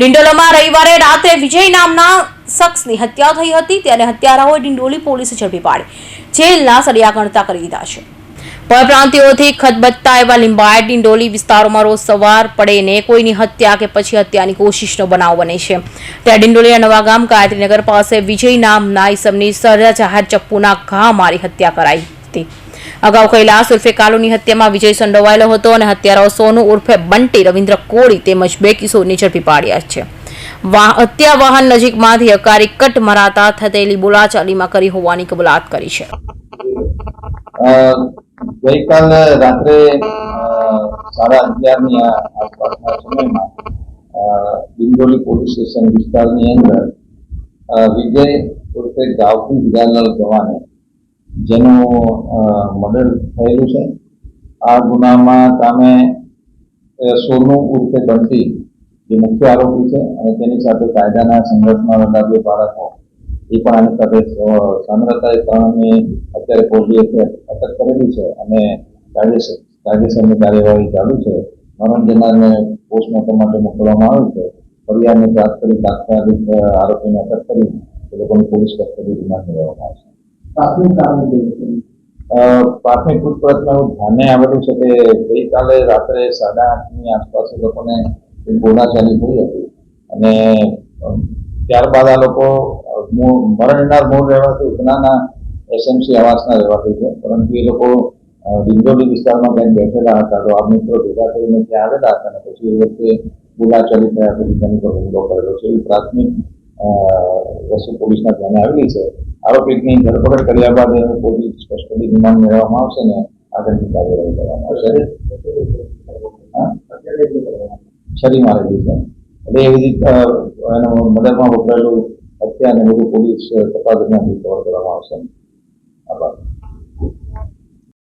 ડિંડોલીમાં રવિવારે રાત્રે વિજય નામના શખ્સની હત્યા થઈ હતી. ત્યારે હત્યારાઓએ ડિંડોલી પોલીસે ઝડપી પાડી. જેલના સળિયા ગણતા કરી દીધા છે. પરપ્રાંતિઓથી ખતબત્તા એવા લીંબાયત ડિંડોલી વિસ્તારોમાં રોજ સવાર પડે ને કોઈની હત્યા કે પછી હત્યાની કોશિશનો બનાવ બને છે. ત્યારે ડિંડોલીના નવાગામ ગાયત્રીનગર પાસે વિજય નામના ઈસમની સજા જાહેર ચપ્પુના ઘા મારી હત્યા કરાઈ હતી. અગાઉ કૈલાસ ઉર્ફે કાલુની હત્યામાં વિજય સંડોવાયેલો હતો અને હત્યારાઓ સોનુ ઉર્ફે બંટી રવિન્દ્ર કોળી તેમજ બે કિશોરને ઝડપી પાડ્યા છે. હત્યા વાહન નજીકમાંથી અકારી કટ મરાતા થતેલી બોલાચાલીમાં કરી હોવાની કબૂલાત કરી છે. ગઈકાલે રાત્રે સાડા અગિયારની આસપાસના સમયમાં ડિંડોલી પોલીસ સ્ટેશન વિસ્તારની અંદર વિજય ઉર્ફે ગાવકી હિરાલાલ ગવાને જેનું મર્ડર થયેલું છે. આ ગુનામાં અ, સોનુ ઉર્ફે બંટી જે મુખ્ય આરોપી છે અને તેની સાથે કાયદાના સંઘર્ષમાં બે બાળકો એ પણ આની સાથે અ, સામ્રતાએ ત્રણની અત્યારે પોલીસે અટક કરેલી છે અને કાયદેસર કાયદેસરની કાર્યવાહી ચાલુ છે. મરણ જનારને પોસ્ટમોર્ટમ માટે મોકલવામાં આવ્યું છે. ફરિયાદની પ્રાપ્ત કરી તાત્કાલિક આરોપીને અટક કરી એ લોકોની પોલીસ કસ્ટડી રિમાન્ડ લેવામાં આવશે. પ્રાથમિક કારણે પ્રાથમિક પૂછપરછમાં એવું ધ્યાને આવેલું છે કે ગઈકાલે રાત્રે સાડા આઠની આસપાસ લોકોને બોલાચાલી થઈ હતી. અને ત્યારબાદ આ લોકો મરણનાર મૂળ રહેવાથી ઉધનાના એસએમસી આવાસના રહેવાથી છે. પરંતુ એ લોકો ડિંડોલી વિસ્તારમાં કંઈક બેઠેલા હતા. તો આ મિત્રો ભેગા થઈને ત્યાં આવેલા હતા અને પછી એ વખતે બોલાચાલી થયા પછી તેની પર હુમલો કરેલો છે. એવી પ્રાથમિક વસ્તુ પોલીસના ધ્યાને આવેલી છે. આરોપીની ધરપકડ કર્યા બાદ એનું કોઈ કસ્ટડી રિમાન્ડ મેળવવામાં આવશે ને આગળની કાર્યવાહી કરવામાં આવશે? છરી મારેલી છે. એટલે એવી રીતે એનો મદદમાં વપરાયેલું હત્યા અને બધું પોલીસ તપાસ દરમિયાન રિકવર કરવામાં આવશે. આભાર.